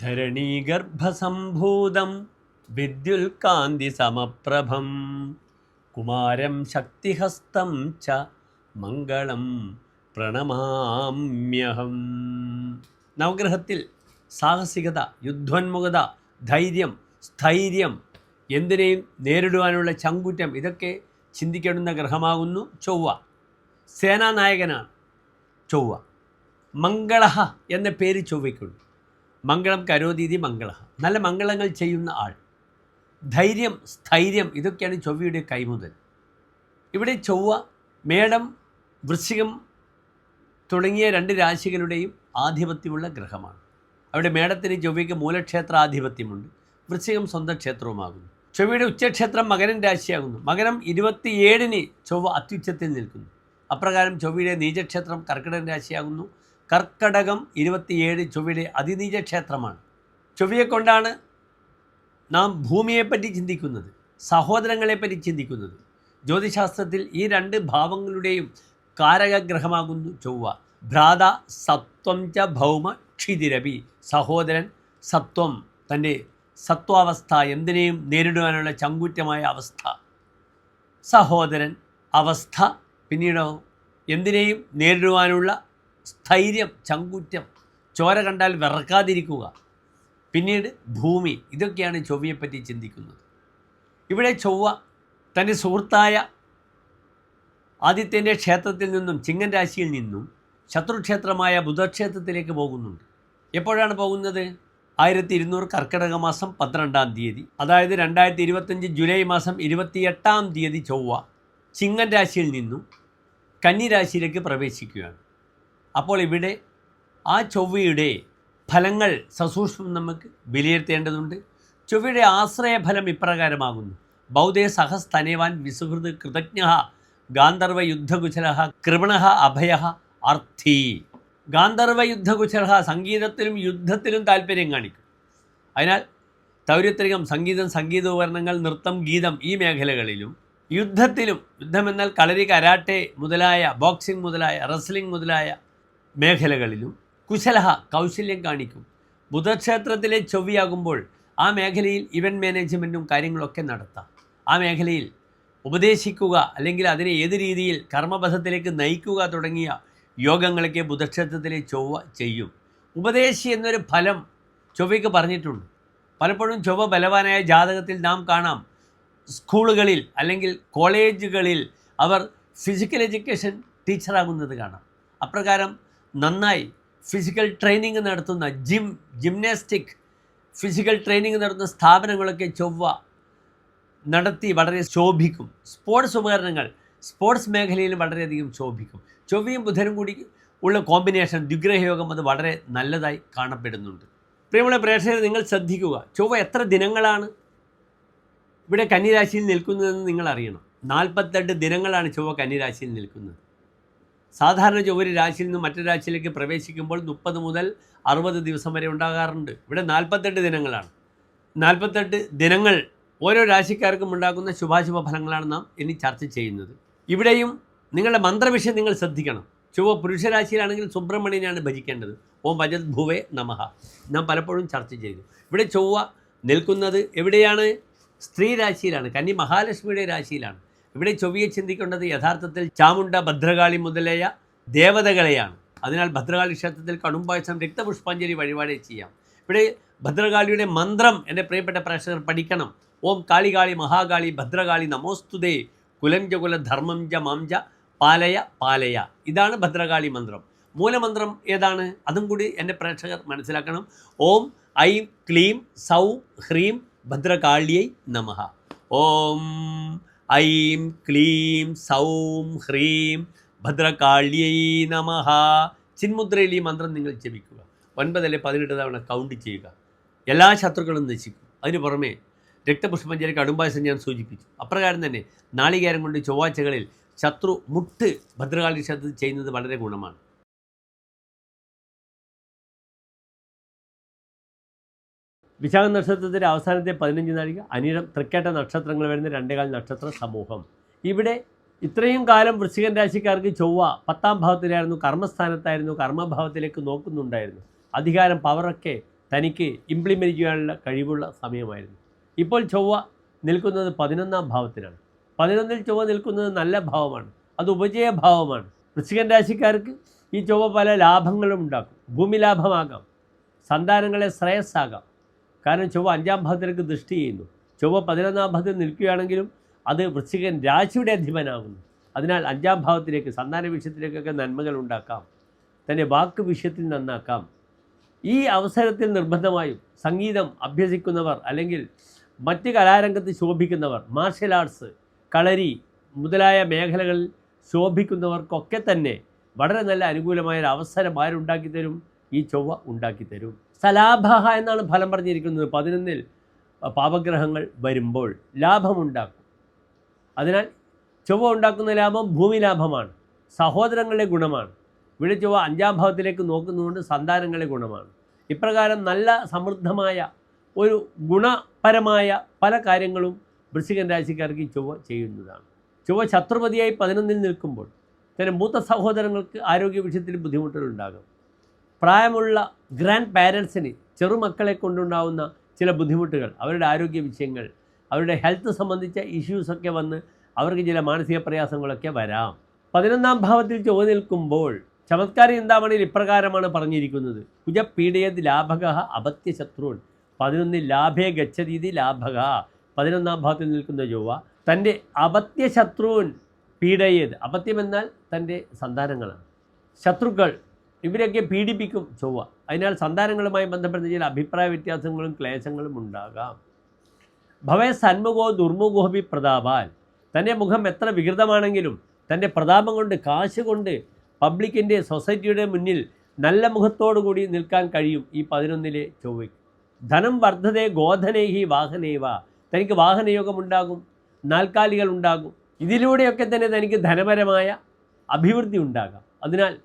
ധരണീഗർഭസംഭൂതം വിദ്യുൽകാന്തി സമപ്രഭം കുമാരം ശക്തിഹസ്തം ച മംഗളം പ്രണമാമ്യഹം. നവഗ്രഹത്തിൽ സാഹസികത യുദ്ധോന്മുഖത ധൈര്യം സ്ഥൈര്യം എന്തിനേയും നേരിടുവാനുള്ള ചങ്കുറ്റം ഇതൊക്കെ ചിന്തിക്കേണ്ടുന്ന ഗ്രഹമാകുന്നു ചൊവ്വ. സേനാനായകനാണ് ചൊവ്വ. മംഗള എന്ന പേര് ചൊവ്വയ്ക്കുണ്ട്. മംഗളം കരോതീതി മംഗള. നല്ല മംഗളങ്ങൾ ചെയ്യുന്ന ആൾ. ധൈര്യം സ്ഥൈര്യം ഇതൊക്കെയാണ് ചൊവ്വയുടെ കൈമുതൽ ഇവിടെ ചൊവ്വ മേടം വൃശ്ചികം തുടങ്ങിയ രണ്ട് രാശികളുടെയും ആധിപത്യമുള്ള ഗ്രഹമാണ്. അവിടെ മേടത്തിന് ചൊവ്വയ്ക്ക് മൂലക്ഷേത്ര ആധിപത്യമുണ്ട്. വൃശ്ചികം സ്വന്തം ക്ഷേത്രവുമാകുന്നു. ചൊവ്വയുടെ ഉച്ചക്ഷേത്രം മകരൻ രാശിയാകുന്നു. മകരം ഇരുപത്തിയേഴിന് ചൊവ്വ അത്യുച്ചത്തിൽ നിൽക്കുന്നു. അപ്രകാരം ചൊവ്വയുടെ നീചക്ഷേത്രം കർക്കിടകൻ രാശിയാകുന്നു. കർക്കടകം ഇരുപത്തിയേഴ് ചൊവ്വയുടെ അതിനീജ ക്ഷേത്രമാണ്. ചൊവ്വയെ കൊണ്ടാണ് നാം ഭൂമിയെപ്പറ്റി ചിന്തിക്കുന്നത് സഹോദരങ്ങളെപ്പറ്റി ചിന്തിക്കുന്നത്. ജ്യോതിശാസ്ത്രത്തിൽ ഈ രണ്ട് ഭാവങ്ങളുടെയും കാരകഗ്രഹമാകുന്നു ചൊവ്വ. ഭ്രാത സത്വം ച ഭൗമ ക്ഷിതിരവി സഹോദരൻ സത്വം തന്റെ സത്വാവസ്ഥ എന്തിനേയും നേരിടുവാനുള്ള ചങ്കൂറ്റമായ അവസ്ഥ. സഹോദരൻ അവസ്ഥ പിന്നീടോ എന്തിനേയും നേരിടുവാനുള്ള സ്ഥൈര്യം ചങ്കുറ്റം ചോര കണ്ടാൽ വിറക്കാതിരിക്കുക. പിന്നീട് ഭൂമി ഇതൊക്കെയാണ് ചൊവ്വയെപ്പറ്റി ചിന്തിക്കുന്നത്. ഇവിടെ ചൊവ്വ തന്റെ സുഹൃത്തായ ആദിത്യന്റെ ക്ഷേത്രത്തിൽ നിന്നും ചിങ്ങൻ രാശിയിൽ നിന്നും ശത്രുക്ഷേത്രമായ ബുധക്ഷേത്രത്തിലേക്ക് പോകുന്നുണ്ട്. എപ്പോഴാണ് പോകുന്നത്? ആയിരത്തി ഇരുന്നൂറ് കർക്കിടക മാസം പന്ത്രണ്ടാം തീയതി. അതായത് രണ്ടായിരത്തി ഇരുപത്തഞ്ച് ജൂലൈ മാസം ഇരുപത്തിയെട്ടാം തീയതി ചൊവ്വ ചിങ്ങൻ രാശിയിൽ നിന്നും കന്നിരാശിയിലേക്ക് പ്രവേശിക്കുകയാണ്. അപ്പോൾ ഇവിടെ ആ ചൊവ്വയുടെ ഫലങ്ങൾ സസൂക്ഷ്മം നമുക്ക് വിലയിരുത്തേണ്ടതുണ്ട്. ചൊവ്വയുടെ ആശ്രയഫലം ഇപ്രകാരമാകുന്നു. ബൗദ്ധേ സഹസ്തനേവാൻ വിസുഹൃത് കൃതജ്ഞ ഗാന്ധർവ യുദ്ധകുശല കൃപണ അഭയ അർത്ഥി. ഗാന്ധർവ യുദ്ധകുശല സംഗീതത്തിലും യുദ്ധത്തിലും താല്പര്യം കാണിക്കും. അതിനാൽ തൗര്യത്രികം സംഗീതം സംഗീതോപകരണങ്ങൾ നൃത്തം ഗീതം ഈ മേഖലകളിലും യുദ്ധത്തിലും യുദ്ധമെന്നാൽ കളരി കരാട്ടെ മുതലായ ബോക്സിംഗ് മുതലായ റെസ്ലിംഗ് മുതലായ മേഖലകളിലും കുശലഹ കൗശല്യം കാണിക്കും. ബുധക്ഷേത്രത്തിലെ ചൊവ്വയാകുമ്പോൾ ആ മേഖലയിൽ ഇവന്റ് മാനേജ്മെന്റും കാര്യങ്ങളൊക്കെ നടത്താം. ആ മേഖലയിൽ ഉപദേശിക്കുക അല്ലെങ്കിൽ അതിനെ ഏത് രീതിയിൽ കർമ്മപഥത്തിലേക്ക് നയിക്കുക തുടങ്ങിയ യോഗങ്ങളൊക്കെ ബുധക്ഷേത്രത്തിലെ ചൊവ്വ ചെയ്യും. ഉപദേശി എന്നൊരു ഫലം ചൊവ്വയ്ക്ക് പറഞ്ഞിട്ടുണ്ട്. പലപ്പോഴും ചൊവ്വ ബലവാനായ ജാതകത്തിൽ നാം കാണാം. സ്കൂളുകളിൽ അല്ലെങ്കിൽ കോളേജുകളിൽ അവർ ഫിസിക്കൽ എഡ്യൂക്കേഷൻ ടീച്ചറാകുന്നത് കാണാം. അപ്രകാരം നന്നായി. ഫിസിക്കൽ ട്രെയിനിങ് നടത്തുന്ന ജിം ജിംനാസ്റ്റിക് ഫിസിക്കൽ ട്രെയിനിങ് നടത്തുന്ന സ്ഥാപനങ്ങളൊക്കെ ചൊവ്വ നടത്തി വളരെ ശോഭിക്കും. സ്പോർട്സ് ഉപകരണങ്ങൾ സ്പോർട്സ് മേഖലയിൽ വളരെയധികം ശോഭിക്കും. ചൊവ്വയും ബുധനും കൂടി ഉള്ള കോമ്പിനേഷൻ ദുഗ്രഹയോഗം അത് വളരെ നല്ലതായി കാണപ്പെടുന്നുണ്ട്. പ്രിയമുള്ള പ്രേക്ഷകരെ നിങ്ങൾ ശ്രദ്ധിക്കുക. ചൊവ്വ എത്ര ദിനങ്ങളാണ് ഇവിടെ കന്നിരാശിയിൽ നിൽക്കുന്നതെന്ന് നിങ്ങൾ അറിയണം നാൽപ്പത്തെട്ട് ദിനങ്ങളാണ് ചൊവ്വ കന്നിരാശിയിൽ നിൽക്കുന്നത്. സാധാരണ ഒരു രാശിയിൽ നിന്ന് മറ്റൊരു രാശിയിലേക്ക് പ്രവേശിക്കുമ്പോൾ മുപ്പത് മുതൽ അറുപത് ദിവസം വരെ ഉണ്ടാകാറുണ്ട്. ഇവിടെ നാൽപ്പത്തെട്ട് ദിനങ്ങളാണ്. നാൽപ്പത്തെട്ട് ദിനങ്ങൾ ഓരോ രാശിക്കാർക്കും ഉണ്ടാക്കുന്ന ശുഭാശുഭ ഫലങ്ങളാണ് നാം ഇനി ചർച്ച ചെയ്യുന്നത്. ഇവിടെയും നിങ്ങളുടെ മന്ത്രവിഷയം നിങ്ങൾ ശ്രദ്ധിക്കണം. ചൊവ്വ പുരുഷരാശിയിലാണെങ്കിൽ സുബ്രഹ്മണ്യനാണ് ഭജിക്കേണ്ടത്. ഓം ഭജത് ഭുവേ നമഹ നാം പലപ്പോഴും ചർച്ച ചെയ്തു. ഇവിടെ ചൊവ്വ നിൽക്കുന്നത് എവിടെയാണ്? സ്ത്രീ രാശിയിലാണ്. കന്നി മഹാലക്ഷ്മിയുടെ രാശിയിലാണ്. ഇവിടെ ചൊവ്വയെ ചിന്തിക്കേണ്ടത് യഥാർത്ഥത്തിൽ ചാമുണ്ട ഭദ്രകാളി മുതലായ ദേവതകളെയാണ്. അതിനാൽ ഭദ്രകാളി ക്ഷേത്രത്തിൽ കടുംപായസം രക്തപുഷ്പാഞ്ജലി വഴിപാട് ചെയ്യാം. ഇവിടെ ഭദ്രകാളിയുടെ മന്ത്രം എന്റെ പ്രിയപ്പെട്ട പ്രേക്ഷകർ പഠിക്കണം. ഓം കാളികാളി മഹാകാളി ഭദ്രകാളി നമോസ്തുതേ. കുലം ജ കുല ധർമ്മം ജ മാം ജ പാലയ പാലയ. ഇതാണ് ഭദ്രകാളി മന്ത്രം. മൂലമന്ത്രം ഏതാണ്? അതും കൂടി എന്റെ പ്രേക്ഷകർ മനസ്സിലാക്കണം. ഓം ഐ ക്ലീം സൗ ഹ്രീം ഭദ്രകാളിയൈ നമഃ ഓം ഐം ക്ലീം സൗം ഹ്രീം ഭദ്രകാള്യൈ നമ. ചിന്മുദ്രയിൽ ഈ മന്ത്രം നിങ്ങൾ ജപിക്കുക. ഒൻപതല്ലേ പതിനെട്ട് തവണ കൗണ്ട് ചെയ്യുക. എല്ലാ ശത്രുക്കളും നശിക്കും. അതിന് പുറമേ രക്തപുഷ്പഞ്ചരി അടുമ്പായസം ഞാൻ സൂചിപ്പിച്ചു. അപ്രകാരം തന്നെ നാളികേരം കൊണ്ട് ചൊവ്വാഴ്ചകളിൽ ശത്രു മുട്ട് ഭദ്രകാളി ക്ഷേത്രത്തിൽ ചെയ്യുന്നത് വളരെ ഗുണമാണ്. വിശാഖ നക്ഷത്രത്തിന്റെ അവസാനത്തെ പതിനഞ്ച് നാഴിക അനിഴം തൃക്കേട്ട നക്ഷത്രങ്ങൾ വരുന്ന രണ്ടേകാൽ നക്ഷത്ര സമൂഹം. ഇവിടെ ഇത്രയും കാലം വൃശ്ചികൻ രാശിക്കാർക്ക് ചൊവ്വ പത്താം ഭാവത്തിലായിരുന്നു കർമ്മസ്ഥാനത്തായിരുന്നു കർമ്മഭാവത്തിലേക്ക് നോക്കുന്നുണ്ടായിരുന്നു. അധികാരം പവറൊക്കെ തനിക്ക് ഇംപ്ലിമെന്റ് ചെയ്യാനുള്ള കഴിവുള്ള സമയമായിരുന്നു. ഇപ്പോൾ ചൊവ്വ നിൽക്കുന്നത് പതിനൊന്നാം ഭാവത്തിലാണ്. പതിനൊന്നിൽ ചൊവ്വ നിൽക്കുന്നത് നല്ല ഭാവമാണ്. അത് ഉപജയ ഭാവമാണ്. വൃശ്ചികൻ രാശിക്കാർക്ക് ഈ ചൊവ്വ പല ലാഭങ്ങളും ഉണ്ടാക്കും. ഭൂമി ലാഭമാകാം. സന്താനങ്ങളെ ശ്രേയസ്സാകാം. കാരണം ചൊവ്വ അഞ്ചാം ഭാഗത്തിലേക്ക് ദൃഷ്ടി ചെയ്യുന്നു. ചൊവ്വ പതിനൊന്നാം ഭാവത്തിൽ നിൽക്കുകയാണെങ്കിലും അത് വൃശ്ചികൻ രാശിയുടെ അധിപനാകുന്നു. അതിനാൽ അഞ്ചാം ഭാവത്തിലേക്ക് സന്താന വിഷയത്തിലേക്കൊക്കെ നന്മകൾ ഉണ്ടാക്കാം. തന്നെ വാക്ക് വിഷയത്തിൽ നന്നാക്കാം. ഈ അവസരത്തിൽ നിർബന്ധമായും സംഗീതം അഭ്യസിക്കുന്നവർ അല്ലെങ്കിൽ മറ്റ് കലാരംഗത്ത് ശോഭിക്കുന്നവർ മാർഷൽ ആർട്സ് കളരി മുതലായ മേഖലകളിൽ ശോഭിക്കുന്നവർക്കൊക്കെ തന്നെ വളരെ നല്ല അനുകൂലമായ ഒരു അവസരം ആരുണ്ടാക്കി തരും ഈ ചൊവ്വ ഉണ്ടാക്കി തരും സലാഭഹ എന്നാണ് ഫലം പറഞ്ഞിരിക്കുന്നത്. പതിനൊന്നിൽ പാപഗ്രഹങ്ങൾ വരുമ്പോൾ ലാഭമുണ്ടാക്കും. അതിനാൽ ചൊവ്വ ഉണ്ടാക്കുന്ന ലാഭം ഭൂമി ലാഭമാണ്. സഹോദരങ്ങളുടെ ഗുണമാണ്. ഇവിടെ ചൊവ്വ അഞ്ചാം ഭാവത്തിലേക്ക് നോക്കുന്നതുകൊണ്ട് സന്താനങ്ങളുടെ ഗുണമാണ്. ഇപ്രകാരം നല്ല സമൃദ്ധമായ ഒരു ഗുണപരമായ പല കാര്യങ്ങളും വൃശ്ചികൻ രാശിക്കാർക്ക് ചൊവ്വ ചെയ്യുന്നതാണ്. ചൊവ്വ ശത്രുപതിയായി പതിനൊന്നിൽ നിൽക്കുമ്പോൾ തന്നെ മൂത്ത സഹോദരങ്ങൾക്ക് ആരോഗ്യ വിഷയത്തിൽ ബുദ്ധിമുട്ടുകൾ ഉണ്ടാകും. പ്രായമുള്ള ഗ്രാൻഡ് പാരൻസിന് ചെറുമക്കളെ കൊണ്ടുണ്ടാവുന്ന ചില ബുദ്ധിമുട്ടുകൾ അവരുടെ ആരോഗ്യ വിഷയങ്ങൾ അവരുടെ ഹെൽത്ത് സംബന്ധിച്ച ഇഷ്യൂസൊക്കെ വന്ന് അവർക്ക് ചില മാനസിക പ്രയാസങ്ങളൊക്കെ വരാം. പതിനൊന്നാം ഭാവത്തിൽ ചൊവ്വ നിൽക്കുമ്പോൾ ചമത്കാരി ചിന്താമണിയിൽ ഇപ്രകാരമാണ് പറഞ്ഞിരിക്കുന്നത്. കുജപീഡയത് ലാഭക അപത്യ ശത്രുൻ. പതിനൊന്നിൽ ലാഭേ ഗച്ഛതീതി ലാഭക. പതിനൊന്നാം ഭാവത്തിൽ നിൽക്കുന്ന ചൊവ്വ തന്റെ അപത്യ ശത്രുവിൻ പീഡയത്. അപത്യം എന്നാൽ തന്റെ സന്താനങ്ങളാണ്. ശത്രുക്കൾ ഇവരെയൊക്കെ പീഡിപ്പിക്കും. ചൊവ്വ. അതിനാൽ സന്താനങ്ങളുമായി ബന്ധപ്പെട്ട ചില അഭിപ്രായ വ്യത്യാസങ്ങളും ക്ലേശങ്ങളും ഉണ്ടാകാം. ഭവേ സന്മുഖോ ദുർമുഖോഭി പ്രതാപാൽ. തന്റെ മുഖം എത്ര വികൃതമാണെങ്കിലും തന്റെ പ്രതാപം കൊണ്ട് കാശ് കൊണ്ട് പബ്ലിക്കിന്റെ സൊസൈറ്റിയുടെ മുന്നിൽ നല്ല മുഖത്തോടു കൂടി നിൽക്കാൻ കഴിയും ഈ പതിനൊന്നിലെ ചൊവ്വയ്ക്ക്. ധനം വർദ്ധതേ ഗോധനേഹി വാഹനേവ. തനിക്ക് വാഹനയോഗമുണ്ടാകും നാൽക്കാലികൾ ഉണ്ടാകും. ഇതിലൂടെയൊക്കെ തന്നെ തനിക്ക് ധനപരമായ അഭിവൃദ്ധി ഉണ്ടാകാം. അതിനാൽ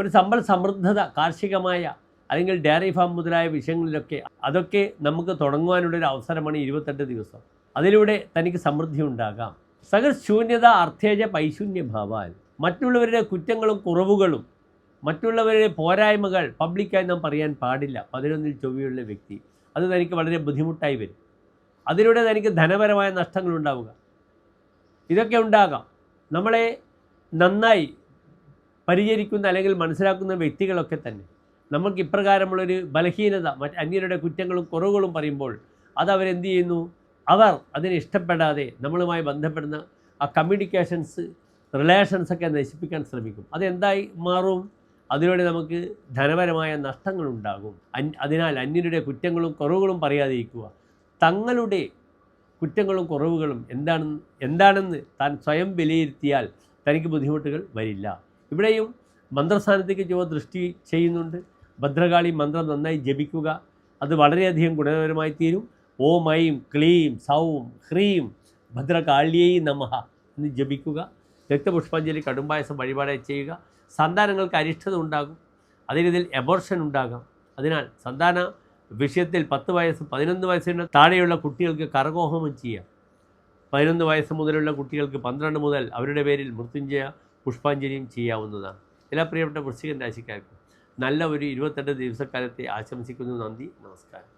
ഒരു സമ്പൽ സമൃദ്ധത കാർഷികമായ അല്ലെങ്കിൽ ഡയറി ഫാം മുതലായ വിഷയങ്ങളിലൊക്കെ അതൊക്കെ നമുക്ക് തുടങ്ങുവാനുള്ളൊരു അവസരമാണ് ഇരുപത്തെട്ട് ദിവസം. അതിലൂടെ തനിക്ക് സമൃദ്ധി ഉണ്ടാകാം. സകൽ ശൂന്യത അർത്ഥേജ പൈശൂന്യഭാവാൽ മറ്റുള്ളവരുടെ കുറ്റങ്ങളും കുറവുകളും മറ്റുള്ളവരുടെ പോരായ്മകൾ പബ്ലിക്കായി നാം പറയാൻ പാടില്ല. പതിനൊന്നിൽ ചൊവ്വയുള്ള വ്യക്തി. അത് തനിക്ക് വളരെ ബുദ്ധിമുട്ടായി വരും. അതിലൂടെ തനിക്ക് ധനപരമായ നഷ്ടങ്ങൾ ഉണ്ടാവുക ഇതൊക്കെ ഉണ്ടാകാം. നമ്മളെ നന്നായി പരിചരിക്കുന്ന അല്ലെങ്കിൽ മനസ്സിലാക്കുന്ന വ്യക്തികളൊക്കെ തന്നെ. നമുക്ക് ഇപ്രകാരമുള്ളൊരു ബലഹീനത മറ്റ് അന്യരുടെ കുറ്റങ്ങളും കുറവുകളും പറയുമ്പോൾ അത് അവരെന്ത് ചെയ്യുന്നു? അവർ അതിനെ ഇഷ്ടപ്പെടാതെ നമ്മളുമായി ബന്ധപ്പെടുന്ന ആ കമ്മ്യൂണിക്കേഷൻസ് റിലേഷൻസൊക്കെ നശിപ്പിക്കാൻ ശ്രമിക്കും. അതെന്തായി മാറും? അതിലൂടെ നമുക്ക് ധനപരമായ നഷ്ടങ്ങളുണ്ടാകും. അതിനാൽ അന്യരുടെ കുറ്റങ്ങളും കുറവുകളും പറയാതിരിക്കുക. തങ്ങളുടെ കുറ്റങ്ങളും കുറവുകളും എന്താണെന്ന് എന്താണെന്ന് താൻ സ്വയം വിലയിരുത്തിയാൽ തനിക്ക് ബുദ്ധിമുട്ടുകൾ വരില്ല. ഇവിടെയും മന്ത്രസ്ഥാനത്തേക്ക് ചുവ ദൃഷ്ടി ചെയ്യുന്നുണ്ട്. ഭദ്രകാളി മന്ത്രം നന്നായി ജപിക്കുക. അത് വളരെയധികം ഗുണകരമായി തീരും. ഓം ഐം ക്ലീം സൗം ഹ്രീം ഭദ്രകാളിയേ നമഹ എന്ന് ജപിക്കുക. രക്തപുഷ്പാഞ്ജലി കടുംപായസം വഴിപാടായി ചെയ്യുക. സന്താനങ്ങൾക്ക് അരിഷ്ടത ഉണ്ടാകും. അതിനിതിൽ എബോർഷൻ ഉണ്ടാകാം. അതിനാൽ സന്താന വിഷയത്തിൽ പത്ത് വയസ്സ് പതിനൊന്ന് വയസ്സിന് താഴെയുള്ള കുട്ടികൾക്ക് കറകോഹമം ചെയ്യാം പതിനൊന്ന് വയസ്സ് മുതലുള്ള കുട്ടികൾക്ക് പന്ത്രണ്ട് മുതൽ അവരുടെ പേരിൽ മൃത്യുഞ്ജയ പുഷ്പാഞ്ജലിയും ചെയ്യാവുന്നതാണ്. എല്ലാ പ്രിയപ്പെട്ട വൃശ്ചികൻ രാശിക്കാർക്കും നല്ല ഒരു ഇരുപത്തെട്ട് ദിവസക്കാലത്തെ ആശംസിക്കുന്നു നന്ദി നമസ്കാരം.